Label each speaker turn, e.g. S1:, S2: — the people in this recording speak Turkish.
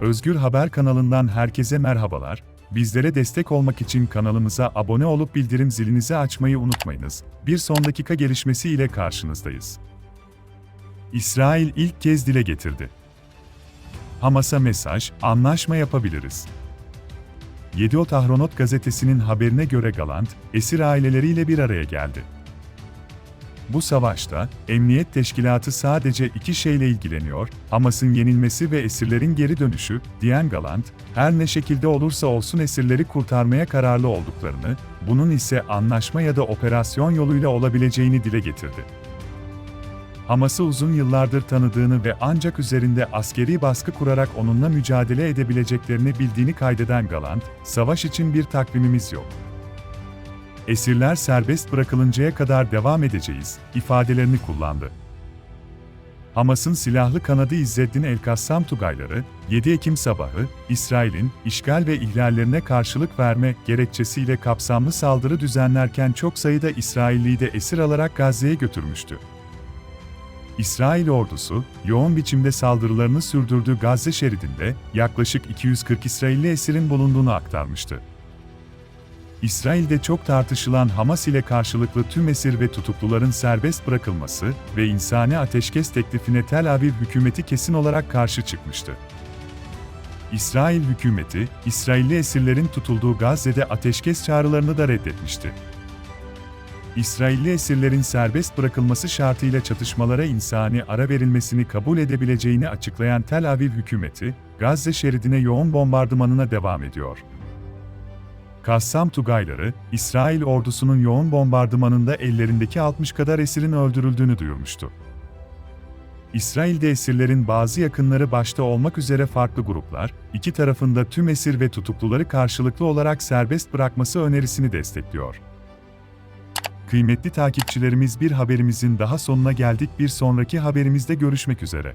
S1: Özgür Haber kanalından herkese merhabalar. Bizlere destek olmak için kanalımıza abone olup bildirim zilinizi açmayı unutmayınız. Bir son dakika gelişmesi ile karşınızdayız. İsrail ilk kez dile getirdi. Hamas'a mesaj, anlaşma yapabiliriz. Yediot Ahronot gazetesinin haberine göre Galant, esir aileleriyle bir araya geldi. Bu savaşta, Emniyet Teşkilatı sadece iki şeyle ilgileniyor, Hamas'ın yenilmesi ve esirlerin geri dönüşü, diyen Galant, her ne şekilde olursa olsun esirleri kurtarmaya kararlı olduklarını, bunun ise anlaşma ya da operasyon yoluyla olabileceğini dile getirdi. Hamas'ı uzun yıllardır tanıdığını ve ancak üzerinde askeri baskı kurarak onunla mücadele edebileceklerini bildiğini kaydeden Galant, savaş için bir takvimimiz yok. Esirler serbest bırakılıncaya kadar devam edeceğiz, ifadelerini kullandı. Hamas'ın silahlı kanadı İzzeddin El-Kassam Tugayları, 7 Ekim sabahı, İsrail'in işgal ve ihlallerine karşılık verme gerekçesiyle kapsamlı saldırı düzenlerken çok sayıda İsrailliyi de esir alarak Gazze'ye götürmüştü. İsrail ordusu, yoğun biçimde saldırılarını sürdürdüğü Gazze şeridinde yaklaşık 240 İsrailli esirin bulunduğunu aktarmıştı. İsrail'de çok tartışılan Hamas ile karşılıklı tüm esir ve tutukluların serbest bırakılması ve insani ateşkes teklifine Tel Aviv hükümeti kesin olarak karşı çıkmıştı. İsrail hükümeti, İsrailli esirlerin tutulduğu Gazze'de ateşkes çağrılarını da reddetmişti. İsrailli esirlerin serbest bırakılması şartıyla çatışmalara insani ara verilmesini kabul edebileceğini açıklayan Tel Aviv hükümeti, Gazze şeridine yoğun bombardımanına devam ediyor. Kassam Tugayları, İsrail ordusunun yoğun bombardımanında ellerindeki 60 kadar esirin öldürüldüğünü duyurmuştu. İsrail'de esirlerin bazı yakınları başta olmak üzere farklı gruplar, iki tarafında tüm esir ve tutukluları karşılıklı olarak serbest bırakması önerisini destekliyor. Kıymetli takipçilerimiz bir haberimizin daha sonuna geldik. Bir sonraki haberimizde görüşmek üzere.